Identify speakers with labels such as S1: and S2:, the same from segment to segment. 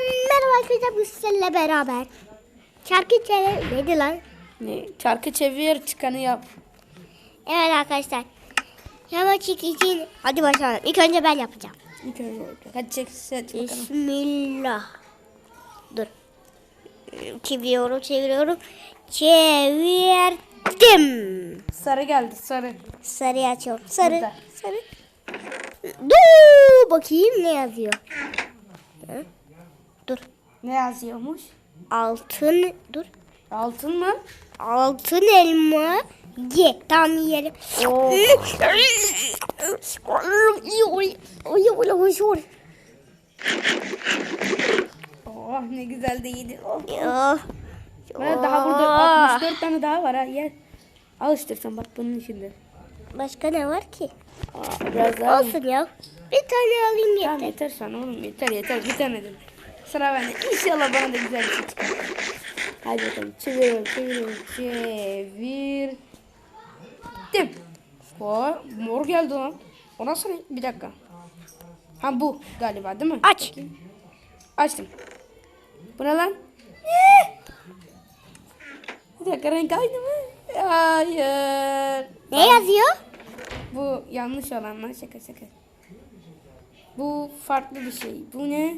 S1: merhaba arkadaşlar bu sizlerle beraber. Şarkı çevir neydi lan?
S2: Ne? Çarkı çevir çıkanı yap.
S1: Evet arkadaşlar. Yamaçık için hadi başlayalım. İlk önce ben yapacağım.
S2: İlk önce. Hadi çek seç bakalım.
S1: Bismillah. Dur. Çeviriyorum, çeviriyorum. Çevirdim.
S2: Sarı geldi sarı.
S1: Sarıyı açıyorum. Sarı.
S2: Burada.
S1: Sarı. Dur bakayım ne yazıyor. Hı? Dur.
S2: Ne yazıyormuş?
S1: Altın. Dur.
S2: Altın mı?
S1: Altın elma. Ye. Tam yerim.
S2: Oh ne güzel de yedi. Oh.
S1: Ya.
S2: Bana daha burada 64 tane daha var ha. Gel. Al işte sen bak bunun içinde.
S1: Başka ne var ki?
S2: Aa, biraz daha.
S1: Olsun ya. Bir tane alayım
S2: Tamam
S1: yeter.
S2: yeter sana oğlum yeter yeter bir tane de. Sıra bende. İnşallah bana da güzel bir şey çıkar. Hadi bakalım çeviriyorum çeviriyorum çevirdim. O mor geldi lan. O nasıl? Bir dakika. Ha bu galiba değil mi?
S1: Aç.
S2: Açtım. Bu ne lan? Bir dakika renk aynı mı? Hayır.
S1: Ne yazıyor?
S2: Bu yanlış olan lan şaka şaka. Bu farklı bir şey. Bu ne?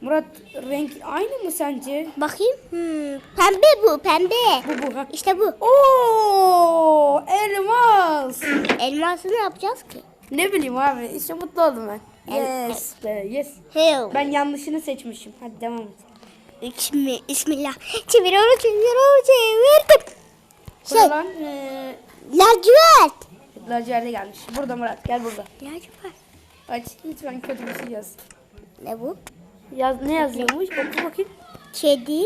S2: Murat renk aynı mı sence?
S1: Bakayım. Hmm, pembe bu pembe.
S2: Bu bu ha.
S1: İşte bu.
S2: Oo, elmas.
S1: Elması ne yapacağız ki?
S2: Ne bileyim abi. İşte mutlu oldum ben.
S1: El-
S2: Yes yes.
S1: Hell.
S2: Ben yanlışını seçmişim. Hadi devam et.
S1: İsmi, bismillah. Çeviriyorum, çeviriyorum, çevirdim.
S2: Bu
S1: Şey,
S2: ne lan? Ee,
S1: lacivert.
S2: laciverde gelmiş. Burada Murat gel burada.
S1: Lacivert.
S2: Aç lütfen kötü bir şey yaz.
S1: Ne bu?
S2: Yaz ne yazıyormuş? Oku bakayım.
S1: Kedi.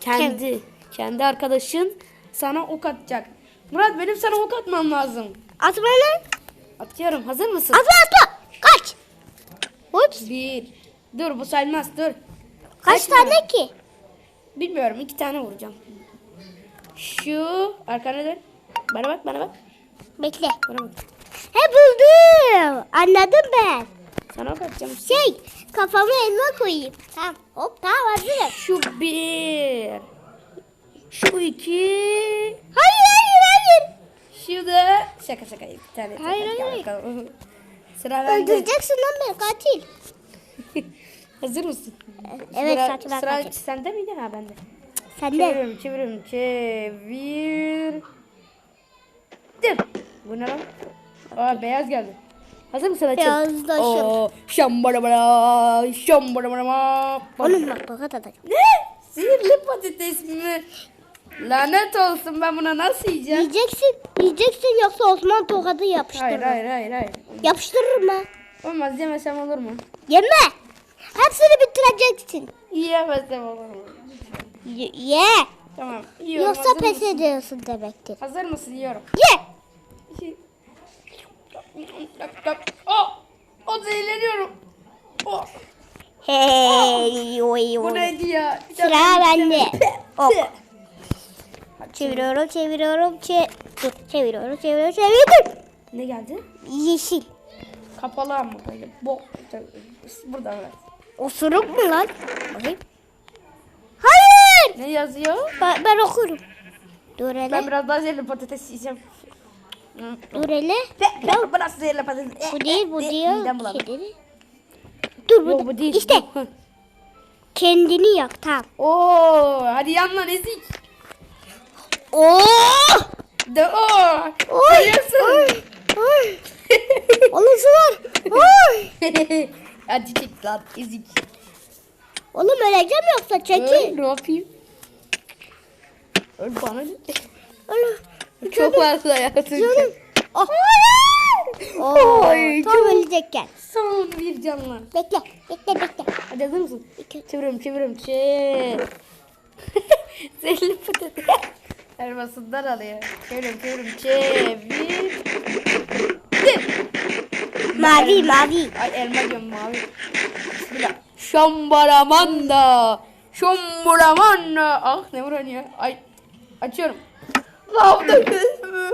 S2: Kendi. Kendi arkadaşın sana ok atacak. Murat benim sana ok atmam lazım.
S1: Atma lan.
S2: Atıyorum. Hazır mısın?
S1: Atma atma. Kaç. Ups.
S2: Bir. Dur bu saymaz dur.
S1: Kaç tane ki?
S2: Bilmiyorum iki tane vuracağım. Şu arkana dön. Bana bak bana bak.
S1: Bekle.
S2: Bana bak.
S1: He buldum. Anladım ben.
S2: Sana ok atacağım.
S1: Şey kafama elma koyayım. Tamam. Hop tamam hazırım.
S2: Şu bir. Şu iki.
S1: Hayır hayır hayır.
S2: Şu da. Şaka şaka bir tane.
S1: Hayır,
S2: gel
S1: hayır.
S2: bakalım. Sıra bende.
S1: Öldüreceksin lan beni katil.
S2: Hazır mısın?
S1: Evet
S2: sıra,
S1: ben
S2: sıra
S1: katil.
S2: sende miydi? Ha bende.
S1: Sen de.
S2: Çeviriyorum, çeviriyorum, çevirdim. Bu ne lan? Aa beyaz geldi. Hazır mısın açıl?
S1: Beyazlaşır.
S2: Oo, şambara bara, şambara bara.
S1: Oğlum bak bak.
S2: Ne? Sihirli patates mi? Lanet olsun ben buna nasıl yiyeceğim?
S1: Yiyeceksin. Yiyeceksin yoksa Osman tokadı yapıştırır.
S2: Hayır hayır hayır hayır.
S1: Yapıştırırım ha.
S2: Olmaz yemesem olur mu?
S1: Yeme. Hepsini bitireceksin.
S2: Yiyemezsem olur mu?
S1: Y- ye.
S2: Tamam. Yiyorum.
S1: Yoksa
S2: hazır
S1: pes
S2: mısın?
S1: ediyorsun demektir.
S2: Hazır mısın? Yiyorum.
S1: Ye.
S2: Oh! O zehirleniyorum. Oh!
S1: Hey, oy,
S2: Bu
S1: oy.
S2: neydi ya? Bir
S1: Sıra
S2: dakika,
S1: bende.
S2: Tüh.
S1: Çeviriyorum, çeviriyorum, çe Dur, çeviriyorum, çeviriyorum, çeviriyorum.
S2: Ne geldi?
S1: Yeşil.
S2: Kapalı ama böyle. Bo. Burada evet.
S1: Osuruk mu lan? Bakayım. Hayır.
S2: Ne yazıyor?
S1: Ben, ben okurum. Dur hele.
S2: Ben biraz daha zehirli patates yiyeceğim.
S1: Dur hele.
S2: Bırak zehirli patates.
S1: Bu değil, bu
S2: Eh,
S1: değil.
S2: Midem bulandı.
S1: Kedi. Dur bu,
S2: Yok bu değil.
S1: İşte
S2: bu.
S1: Kendini yak tamam.
S2: Oo, hadi yan lan ezik.
S1: Oo!
S2: De o.
S1: Oy! Oy! Oy! Oğlum su var. Oy!
S2: hadi çek lan ezik.
S1: Oğlum öleceğim yoksa
S2: Öl,
S1: çekil.
S2: ne yapayım? Öl bana ne?
S1: Oğlum.
S2: Çok fazla yaptın.
S1: Canım. Oh. Oo,
S2: Ay,
S1: tam ölecekken.
S2: Son bir canlı.
S1: Bekle, bekle, bekle.
S2: Hadi hazır mısın? Çeviriyorum çeviriyorum. Çe. Zehirli patates. Elmasından alıyor. Çeviriyorum çeviriyorum. Çevirdim.
S1: Mavi, mavi.
S2: Ay elma diyorum mavi. Bismillah. Şambaramanda. Şambaramanda. Ah ne vuran ya. Ay. Açıyorum. Lavda gözümü.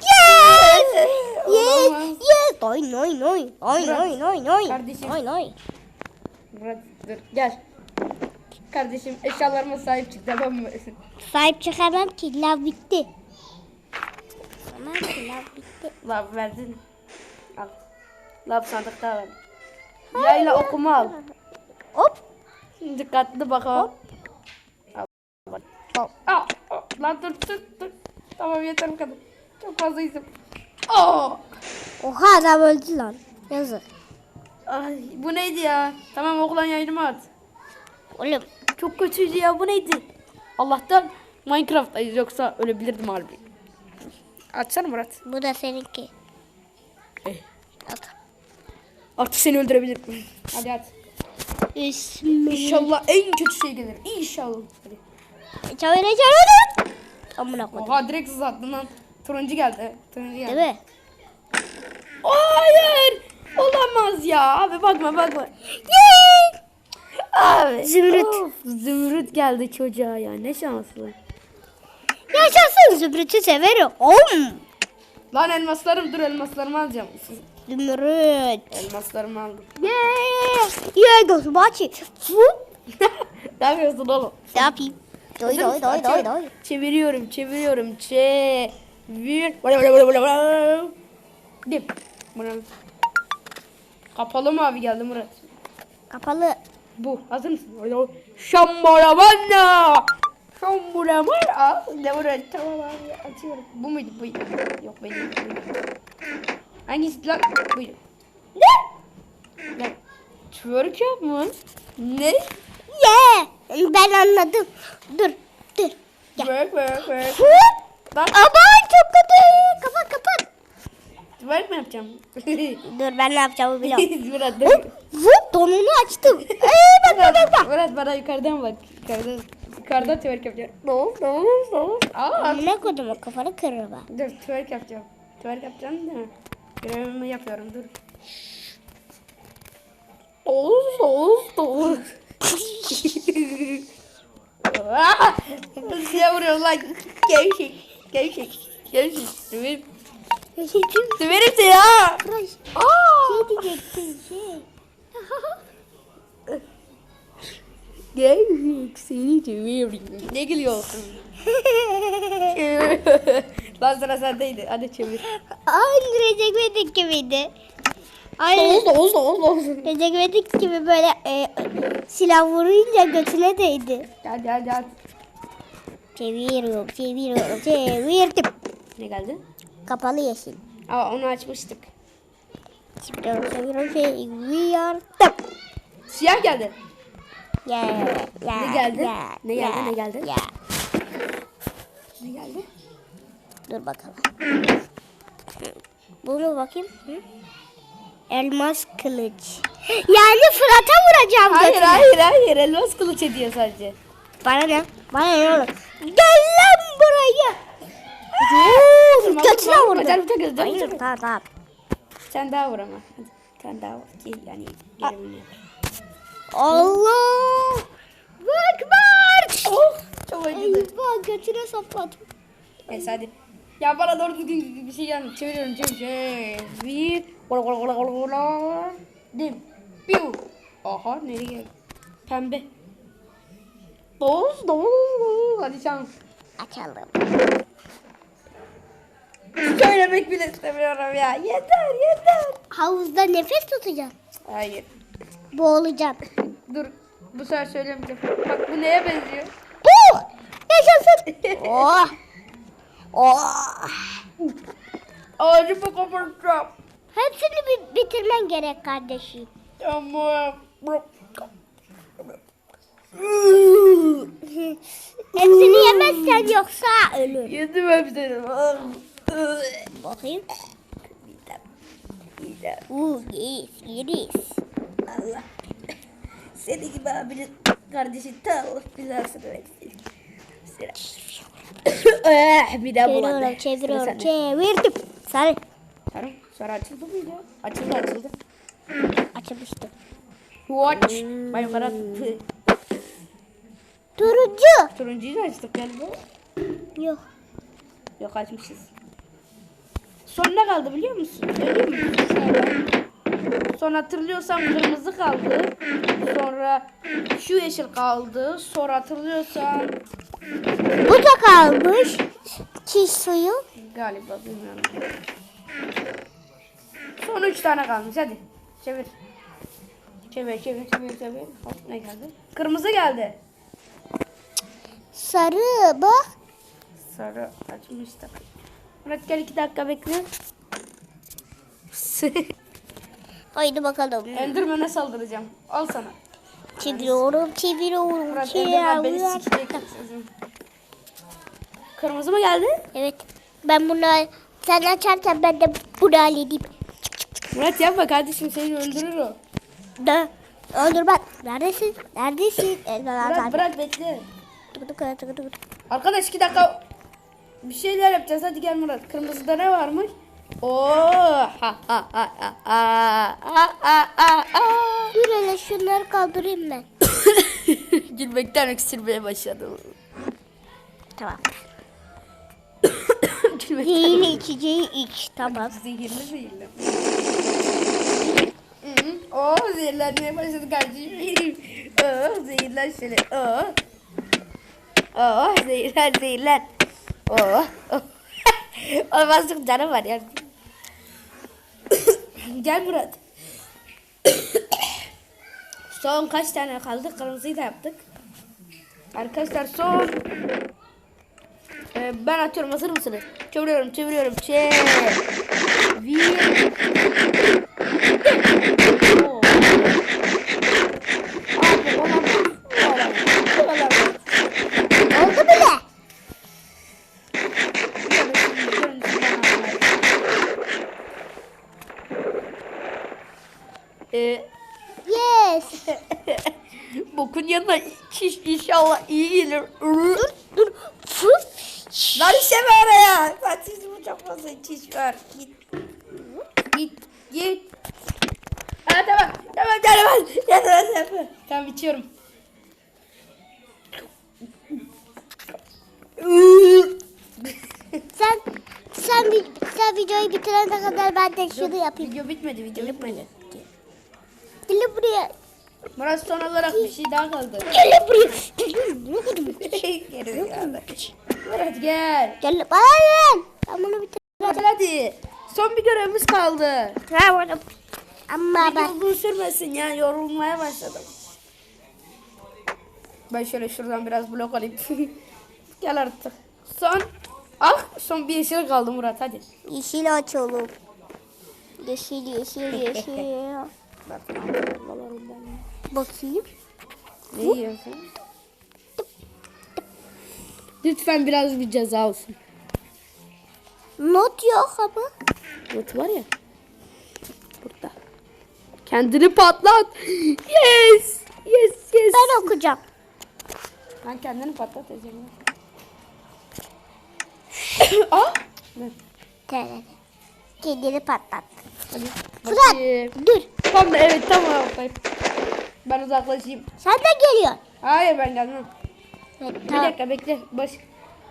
S1: Yes! Yes! Yes! Oy, oy, oy. Oy,
S2: Murat,
S1: oy, oy, oy.
S2: kardeşim.
S1: Oy, oy.
S2: Murat dur gel. Kardeşim eşyalarıma sahip çık tamam mı?
S1: Sahip çıkamam ki lav bitti. Tamam ki lav bitti.
S2: Lav verdin. Al. Lav sandıkta var. Yayla okuma al.
S1: Hop.
S2: Dikkatli bak ha. Al.
S1: Hop.
S2: Al. al. Lan dur dur dur. Tamam yeter bu kadar. Çok fazla isim. Aa!
S1: Oha adam öldü lan. Yazık.
S2: Ay, bu neydi ya? Tamam oğlan yayınıma at.
S1: Oğlum
S2: Çok kötüydü ya bu neydi? Allah'tan Minecraft'tayız yoksa ölebilirdim harbi. Atsana Murat.
S1: bu da seninki.
S2: Eh.
S1: At.
S2: Artık seni öldürebilirim. Hadi at. İnşallah en kötü şey gelir. İnşallah. Hadi.
S1: Çabuk çabuk. Amına koydum.
S2: Oha direkt hız attın lan. Turuncu geldi. Turuncu geldi.
S1: Değil mi?
S2: Hayır. Olamaz ya. Abi bakma bakma. Abi.
S1: Zümrüt.
S2: Of, zümrüt geldi çocuğa ya. Ne şanslı.
S1: Yaşasın zümrütü severim. Om.
S2: Lan elmaslarım dur elmaslarımı alacağım.
S1: Zümrüt.
S2: Elmaslarımı aldım.
S1: Yeah. Yeah gözbaşı. Fu.
S2: ne yapıyorsun oğlum?
S1: Ne yapayım? Doy doy doy doy doy.
S2: Çeviriyorum, çeviriyorum. Çevir. Dip. Kapalı mı abi geldi Murat?
S1: Kapalı.
S2: Bu. Hazır mısın? Şambaramanna. Şambaramanna. Ne Murat? Tamam abi açıyorum. Bu muydu? Bu. Yok benim. Hangisi lan? Buydu. Ne? Twerk yapma. Ne?
S1: Yeah. Ben anladım. Dur. Dur. Gel.
S2: Twerk, twerk.
S1: Fu.
S2: Lan
S1: Aman çok kötü. Kapat kapat.
S2: twerk mi yapacağım?
S1: Dur ben ne yapacağımı biliyorum.
S2: Murat dur.
S1: Hop donunu açtım. Eee bak bak bak bak.
S2: Murat bana yukarıdan bak. Yukarıdan. Yukarıdan twerk yapacağım. No, no, no. Aa,
S1: Amına koydum o kafanı kırır bak.
S2: dur twerk yapacağım. Twerk yapacağım da. Görevimi yapıyorum dur. Oğuz, Oğuz, Oğuz. Aa! Size vuruyorum lan. Gevşek. Gevşek. Gevşek. Döverim. Döverim seni ha. Aa!
S1: Şey diyecektim şey.
S2: Seni döverim. Ne gülüyorsun? lan sıra sendeydi. Hadi çevir.
S1: Aynı Recep İvedik gibiydi. Aynı
S2: Oğuz, Oğuz, Oğuz, Oğuz.
S1: Recep İvedik gibi böyle e, silah vurunca götüne değdi.
S2: Hadi hadi hadi.
S1: Çeviriyorum, çeviriyorum, çevirdim.
S2: Ne geldi?
S1: Kapalı yeşil.
S2: Aa onu açmıştık.
S1: Çeviriyorum, çeviriyorum, çeviriyorum.
S2: Siyah geldi.
S1: Ya, ya,
S2: Ne geldi?
S1: ya,
S2: Ne geldi,
S1: ya,
S2: ne geldi?
S1: Ya.
S2: Ne geldi?
S1: Dur bakalım. Bunu bakayım. Hı? Elmas kılıç. Yani Fırat'a vuracağım
S2: Hayır
S1: götüne.
S2: hayır hayır. Elmas kılıç ediyor sadece.
S1: Bana ne? Bana ne oğlum? Gel lan buraya.
S2: Vurma,
S1: götüne vurdu.
S2: bacak, bacak, bacak,
S1: Hayır, tamam tamam.
S2: Sen daha vur ama. Hadi. Sen daha vur. Ki yani.
S1: Allah. Akbar.
S2: Oh çok acıdı.
S1: Eyvah götüne sapladım.
S2: Neyse hadi. Ya bana doğru düzgün bir şey gelmiyor. Çeviriyorum çeviriyorum. Çevir. Ola ola ola ola ola. Dim. Piu. Aha nereye geldi? Pembe. Doz doz doz. Hadi şans.
S1: Açalım.
S2: Söylemek bile istemiyorum ya. Yeter yeter.
S1: Havuzda nefes tutacağım.
S2: Hayır.
S1: Boğulacağım.
S2: Dur. Bu sefer söylemeyeceğim. Bak bu neye benziyor?
S1: Oh! Yaşasın. oh. Oh.
S2: Ağacımı kopartacağım.
S1: Hepsini bi- bitirmen gerek kardeşim.
S2: Tamam.
S1: Hepsini yemezsen yoksa ölür.
S2: Yedim hepsini.
S1: Bakayım. Uuu yes, yeriz.
S2: Allah. Seni gibi abinin kardeşi ta Allah bilasını versin. Eh, midem bulandı.
S1: Çeviriyorum, çeviriyorum, çevirdim. Sarı.
S2: Sarı. Sarı açıldı mıydı? Açıldı açıldı.
S1: Açılmıştı.
S2: Watch. Ben yukarı at-
S1: Turuncu.
S2: Turuncuyu da açtık galiba.
S1: Yok.
S2: Yok açmışız. Son ne kaldı biliyor musun? Söyleyeyim mi? Son hatırlıyorsam kırmızı kaldı. Sonra Sonra şu yeşil kaldı. Sonra hatırlıyorsan
S1: Bu da kalmış. Çiş suyu.
S2: galiba bilmiyorum. Son üç tane kalmış. Hadi çevir. Çevir çevir çevir çevir. Hop ne geldi? Kırmızı geldi.
S1: Sarı bak.
S2: Sarı açmıştık. Murat gel iki dakika bekle.
S1: Haydi bakalım.
S2: Enderman'e saldıracağım. Al sana.
S1: Çeviriyorum, çeviriyorum,
S2: Murat Enderman beni
S1: çeviriyorum.
S2: sikecek. Kırmızı mı geldi?
S1: Evet. Ben bunu sen açarsan ben de bunu halledeyim.
S2: Murat yapma kardeşim seni öldürür o.
S1: Da. Öldür bak. Neredesin? Neredesin?
S2: Murat bırak bekle.
S1: Tık tık tık tık tık.
S2: Arkadaş iki dakika bir şeyler yapacağız. Hadi gel Murat. Kırmızıda ne varmış? Oo ha ha ha ha ha ha ha ha.
S1: Dur hele şunları kaldırayım ben.
S2: Gülmekten öksürmeye başladım.
S1: Tamam.
S2: Gülmekten
S1: Zehirli içeceği iç. Tamam.
S2: zehirli zehirli. Oo zehirlenmeye başladı kardeşim. Oo zehirlen şöyle. Oo. Oo zehirlen zehirlen. Oo. Olmazlık canım var ya. Gel Murat. son kaç tane kaldı? Kırmızıyı da yaptık. Arkadaşlar son. Ee, ben atıyorum hazır mısınız? Çeviriyorum çeviriyorum. Çevir.
S1: Fıf.
S2: Lan işe ver ya. Ben sizin çok fazla çiş var. Git. Git. Git. Ha tamam. Tamam tamam. Tamam tamam. Tamam içiyorum.
S1: Sen sen bir sen videoyu bitirene kadar ben de şunu yapayım.
S2: Video bitmedi. Video bitmedi.
S1: Gel buraya.
S2: Murat son olarak bir şey daha kaldı.
S1: Gel buraya. Ne kadar
S2: Geri zekalı. Murat gel.
S1: Gel bana ver. Ben bunu bitir.
S2: Hadi. Son bir görevimiz kaldı.
S1: Ha bunu. Ama ben
S2: uzun sürmesin ya yorulmaya başladım. Ben şöyle şuradan biraz blok alayım. Gel artık. Son. Ah son bir yeşil kaldı Murat hadi.
S1: yeşil açalım. Yeşil yeşil yeşil. Bakayım.
S2: Ne yiyorsun? Lütfen biraz bir ceza olsun.
S1: Not yok ama.
S2: Not var ya. Burada. Kendini patlat. Yes. Yes yes.
S1: Ben okuyacağım.
S2: Ben kendini patlatacağım. ah. Ne?
S1: Kendini patlat.
S2: Hadi.
S1: Fırat
S2: Bakayım.
S1: dur.
S2: Tam da evet tamam. Ben uzaklaşayım.
S1: Sen de geliyorsun.
S2: Hayır ben gelmem.
S1: Evet,
S2: Bir dakika bekle. Baş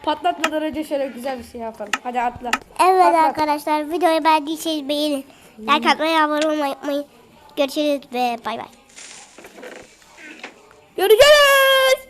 S2: patlatmadan önce şöyle güzel bir şey yapalım. Hadi atla.
S1: Evet
S2: Patlat.
S1: arkadaşlar videoyu beğendiyseniz beğenin. Like atmayı, abone olmayı unutmayın. Görüşürüz ve bay bay.
S2: Görüşürüz.